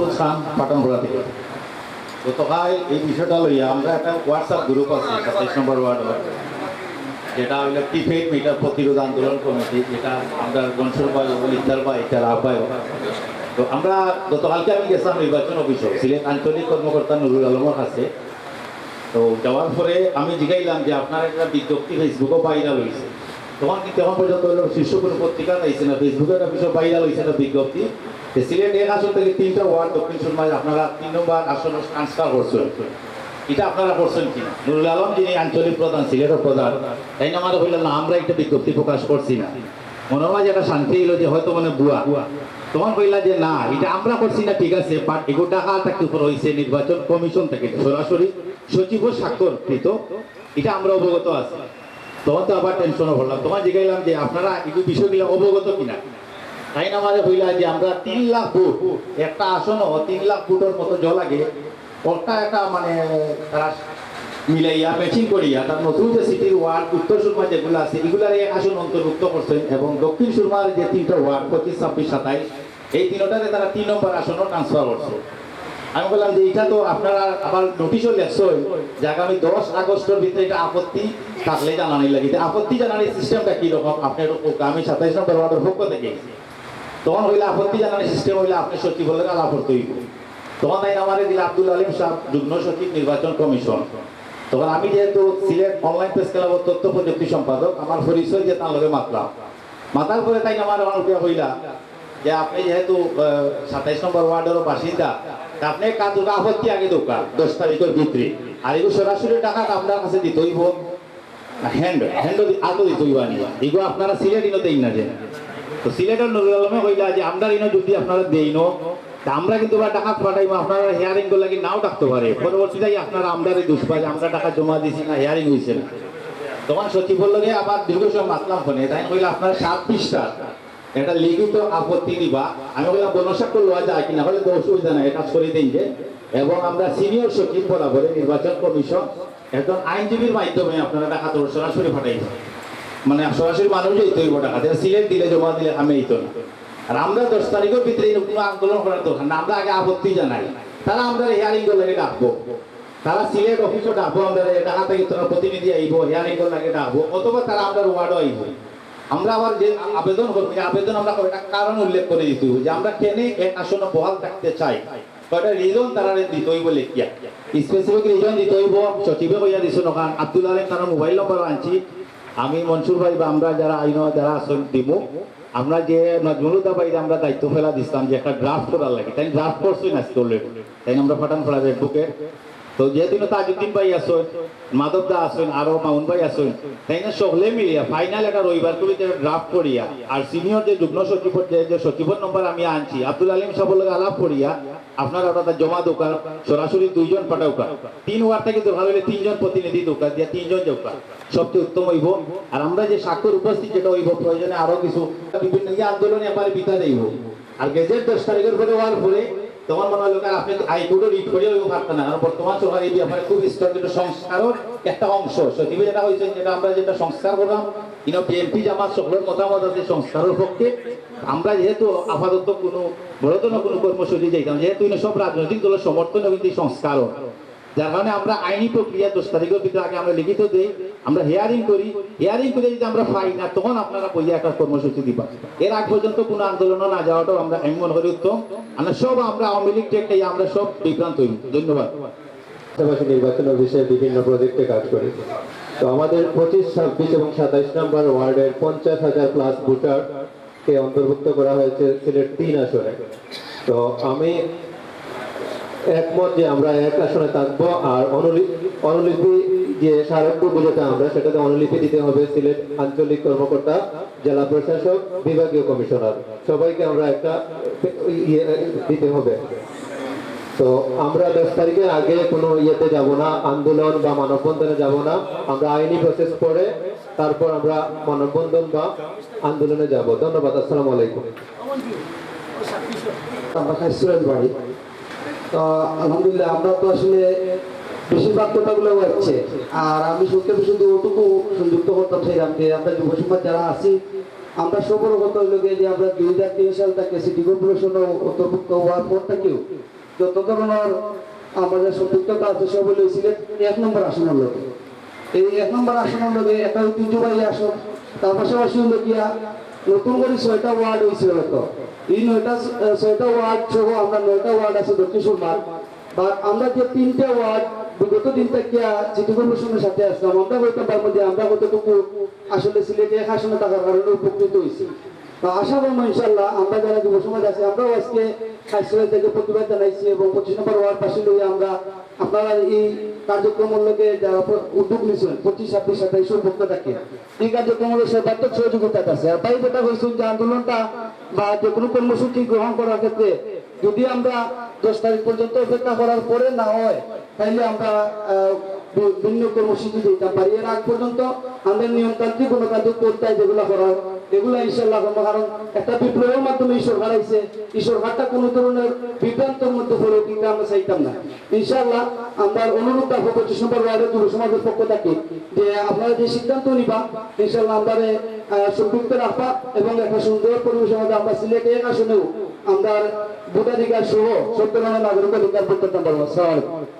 মাসুদ খান পাটনপুরা থেকে গতকাল এই বিষয়টা লইয়া আমরা একটা হোয়াটসঅ্যাপ গ্রুপ আছে সাতাইশ নম্বর ওয়ার্ড যেটা হইল প্রিপেড মিটার প্রতিরোধ আন্দোলন কমিটি, যেটা আমরা গনসুর ভাই ইফতার ভাই এটার আহ্বায়ক তো আমরা গতকালকে আমি গেছিলাম নির্বাচন অফিসে, সিলেট আঞ্চলিক কর্মকর্তা নুরুল আলমের কাছে। তো যাওয়ার পরে আমি জিগাইলাম যে আপনার একটা বিজ্ঞপ্তি ফেসবুকও ভাইরাল হয়েছে তখন কিন্তু এখন পর্যন্ত হলো শীর্ষ কোনো পত্রিকা পাইছে না ফেসবুকে একটা বিষয় ভাইরাল হয়েছে, একটা বিজ্ঞপ্তি। যে সিলেট এক আসন থেকে তিনটা ওয়ার্ড দক্ষিণ সুরমায় আপনারা তিন নম্বর আসন ট্রান্সফার করছেন। এটা আপনারা করছেন কি? নুরুল আলম যিনি আঞ্চলিক প্রধান, সিলেটের প্রধান, তাই না আমার হইল না আমরা একটা বিজ্ঞপ্তি প্রকাশ করছি না। মনে হয় একটা শান্তি হইল যে হয়তো মানে বুয়া তখন কইলা যে না, এটা আমরা করছি না, ঠিক আছে বাট এগুলো টাকা থাকতে উপর হয়েছে নির্বাচন কমিশন থেকে সরাসরি সচিব স্বাক্ষরকৃত। এটা আমরা অবগত আছি। তখন তো আবার টেনশনও পড়লাম তখন জিগাইলাম যে আপনারা এই বিষয়গুলো অবগত কিনা। তাই না আমাদের হইলা যে আমরা তিন লাখ ভোট একটা আসনও তিন লাখ ভোটের মতো জল লাগে ওটা একটা মানে তারা মিলাইয়া ম্যাচিং করিয়া, তার নতুন যে সিটির ওয়ার্ড, উত্তর সুরমা যেগুলো আছে, এগুলার এক আসন অন্তর্ভুক্ত করছেন এবং দক্ষিণ সুরমার যে তিনটা ওয়ার্ড, পঁচিশ, ছাব্বিশ, সাতাইশ, এই তিনটাতে তারা তিন নম্বর আসনও ট্রান্সফার করছে। আমি বললাম যে এটা তো আপনারা আবার নোটিশও লেখছেন যে আগামী দশ আগস্টের ভিতরে এটা আপত্তি। থাকলে জানানি লাগে। এটা আপত্তি জানানির সিস্টেমটা কি রকম? আপনার আমি সাতাইশ নম্বর ওয়ার্ডের পক্ষ থেকে তখন হইলে আপত্তি জানানির সিস্টেম হইলে আপনি সচিব হলে আলাপ করতে হইব। তখন তাই আমার দিল আব্দুল আলিম সাহেব যুগ্ম সচিব, নির্বাচন কমিশন। তখন আমি যেহেতু সিলেট অনলাইন প্রেস ক্লাবের তথ্য প্রযুক্তি সম্পাদক, আমার পরিচয় যে তার লগে মাতলাম। মাতার পরে তাই আমার অনুপ্রিয়া হইলা যে আপনি যেহেতু সাতাইশ নম্বর ওয়ার্ডের বাসিন্দা আপনি কাজ আপত্তি আগে দোকান দশ তারিখের ভিতরে। আর এগুলো সরাসরি টাকা আপনার কাছে দিতে হইব। হ্যান্ড হ্যান্ড আতো দিত এগুলো আপনারা সিলেট ইনো দেই না যে। তো সিলেটের নজর আলমে হইলা যে আমরা ইনো যদি আপনারা দেই নো, তা আমরা কিন্তু বা টাকা পাঠাইবো আপনারা হেয়ারিং করলে কি নাও ডাকতে পারে? পরবর্তীতে আপনারা আমদারে দোষ পাই আমরা টাকা জমা দিছি না হেয়ারিং হয়েছে না। তখন সচিব লগে আবার দীর্ঘ সময় মাতলাম ফোনে। তাই কইলে আপনার সাত পৃষ্ঠা এটা লিখিত আপত্তি দিবা। আমি বললাম বনসাক্ষ্য লওয়া যায় কিনা? হলে তো অসুবিধা নাই, এটা সরিয়ে দিন যে। এবং আমরা সিনিয়র সচিব বরাবরে নির্বাচন কমিশন একজন আইনজীবীর মাধ্যমে আপনারা টাকা তো সরাসরি পাঠাইছে মানে সরাসরি মানুষ যেতে হইব টাকা সিলেট দিলে জমা দিলে আমি এইতো না। আর আমরা দশ তারিখের ভিতরে কোনো আন্দোলন করার দরকার না। আমরা আগে আপত্তি জানাই। তারা আমরা হিয়ারিং করলে ডাকবো। তারা সিলেট অফিসও ডাকবো, আমরা টাকা থেকে তোরা প্রতিনিধি আইব, হিয়ারিং করলে ডাকবো, অথবা তারা আমরা ওয়ার্ডও আইব। আমরা আবার যে আবেদন করব আবেদন আমরা একটা কারণ উল্লেখ করে দিতে যে আমরা কেন এক আসনে বহাল থাকতে চাই। কয়টা রিজন তারা দিতে হইব লেখিয়া স্পেসিফিক রিজন দিতে সচিবে কইয়া দিছো নকান আব্দুল আলম তার মোবাইল নম্বর আনছি। আমি মনসুর ভাই বা আমরা যারা আইন যারা আসন দিমু। আমরা যে নজমুলুদা ভাই আমরা দায়িত্ব ফেলা দিছিলাম যে একটা ড্রাফট করার লাগে। তাই ড্রাফট করছই না তাই আমরা ফাটান ফেলা ফেসবুকে তো যেহেতু তাজুদ্দিন ভাই আসুন মাধব দা আসুন আরও মাউন ভাই আসুন তাই না? সকলে মিলিয়া ফাইনাল একটা রবিবার করে ড্রাফট করিয়া, আর সিনিয়র যে যুগ্ম সচিব যে সচিবর নম্বর আমি আনছি, আব্দুল আলিম সাহেবের লগে আলাপ করিয়া, আপনার ওটা জমা দোকান সরাসরি দুইজন পাঠাউকা তিন ওয়ার থেকে দোকান হলে তিনজন প্রতিনিধি দোকান দিয়া তিনজন দোকান সবচেয়ে উত্তম হইব, আর আমরা যে স্বাক্ষর উপস্থিত যেটা হইব, প্রয়োজনে আরও কিছু বিভিন্ন আন্দোলনে এবারে বিতা দেব আর গেজেট দশ তারিখের পরে হওয়ার পরে তখন মনে হলো কারণ আপনি হাইকোর্টে রিট করেও পারতেন না। কারণ বর্তমান সরকার এই ব্যাপারে খুব স্ট্রং যেটা সংস্কারের একটা অংশ। সচিবে যেটা হয়েছে, যেটা আমরা যেটা সংস্কার করলাম কিন্তু বিএনপি জামাত সকলের মতামত আছে সংস্কারের পক্ষে। আমরা যেহেতু আপাতত কোনো বড়তর কোনো কর্মসূচি যাইতাম যেহেতু সব রাজনৈতিক দলের সমর্থন কিন্তু সংস্কারও যার কারণে আমরা আইনি প্রক্রিয়া দশ তারিখের ভিতরে আগে আমরা লিখিত দিই। আমরা হেয়ারিং করি হেয়ারিং করে যদি আমরা পাই না, তখন আপনারা বইয়া একটা কর্মসূচি দিবা। এর আগ পর্যন্ত কোনো আন্দোলন না যাওয়াটাও আমরা আমি মনে করি উত্তম। আমরা সব আমরা আওয়ামী লীগ টেকটাই আমরা সব বিভ্রান্ত হই। ধন্যবাদ। বিভিন্ন প্রজেক্টে কাজ করি। তো আমাদের পঁচিশ, ছাব্বিশ এবং সাতাইশ নম্বর ওয়ার্ডের পঞ্চাশ হাজার প্লাস ভোটারকে অন্তর্ভুক্ত করা হয়েছে সিলেট তিন আসনে। তো আমি একমত যে আমরা এক আসনে থাকব আর অনুলি- অনুলিপি যে স্মারক বুঝেতে আমরা, সেটাতে অনুলিপি দিতে হবে সিলেট আঞ্চলিক কর্মকর্তা, জেলা প্রশাসক, বিভাগীয় কমিশনার। সবাইকে আমরা একটা ইয়ে দিতে হবে। তো আমরা দশ তারিখের আগে কোনো ইয়েতে যাব না, আন্দোলন বা মানববন্ধনে যাব না। আমরা আইনি প্রসেস করে তারপর আমরা মানববন্ধন বা আন্দোলনে যাব। ধন্যবাদ, আসসালামু আলাইকুম। আমরা স্টুডেন্ট বাড়ি তো আলহামদুলিল্লাহ, আমরা তো আসলে বেশিরভাগ কথাগুলো হচ্ছে আর আমি সংক্ষেপে শুধু ওটুকু সংযুক্ত করতাম সেইরাম যে আমরা যুব সমাজ যারা আছি, আমরা সবরগত হইল গিয়ে যে আমরা দুই হাজার তিন সাল থেকে সিটি কর্পোরেশন অন্তর্ভুক্ত হওয়ার পর থেকেও যত ধরনের আমাদের সম্পৃক্ততা আছে, সব হইল সিলেট এক নম্বর আসনের লোকে। এই এক নম্বর আসনের লোকে একটা ঐতিহ্যবাহী আসন। তার পাশাপাশি হইল গিয়া নতুন করে ছয়টা ওয়ার্ড হয়েছিল তো এই নয়টা, ছয়টা ওয়ার্ড সহ আমরা নয়টা ওয়ার্ড আছে দক্ষিণ সুরমার বা আমরা যে তিনটে ওয়ার্ড বিগত দিন থেকে সিটি কর্পোরেশনের সাথে আসলাম আমরা বলতে পারব যে আমরা কতটুকু আসলে সিলেটে এক আসনে থাকার কারণে উপকৃত হয়েছি আশা করব ইনশাল্লাহ আমরা যারা যুব সমাজ আমরাও আজকে হাইস্কুল থেকে প্রতিবাদ জানাইছি এবং পঁচিশ নম্বর ওয়ার্ড পাশে লইয়া আমরা আপনারা এই লোকে যারা উদ্যোগ নিয়েছেন, পঁচিশ, ছাব্বিশ সাতাইশের পক্ষ থাকে। এই কার্যক্রমের সর্বাত্মক সহযোগিতা আছে। আর তাই যেটা হয়েছিল যে আন্দোলনটা বা যে কোনো কর্মসূচি গ্রহণ করার ক্ষেত্রে যদি আমরা দশ তারিখ পর্যন্ত অপেক্ষা করার পরে না হয় তাইলে আমরা ভিন্ন কর্মসূচি দিতাম পারি এর আগ পর্যন্ত। আমাদের নিয়মতান্ত্রিক গণতান্ত্রিক পর্যায়ে যেগুলো করার। এগুলো ইনশাল্লাহ কারণ একটা বিপ্লবের মাধ্যমে এই সরকার আইছে এই সরকারটা কোনো ধরনের বিভ্রান্তের মধ্যে পড়ে কিন্তু আমরা চাইতাম না। ইনশাল্লাহ আমরা অনুরোধ রাখব পঁচিশ নম্বর ওয়ার্ডের যুব সমাজের পক্ষ থেকে যে আপনারা যে সিদ্ধান্ত নিবা ইনশাল্লাহ আমরা সম্পৃক্ত রাখবা এবং একটা সুন্দর পরিবেশের মধ্যে আমরা সিলেটে আসনেও আমরা ভোটাধিকার সহ সত্য নাগরিক অধিকার করতে পারব আসসালামু আলাইকুম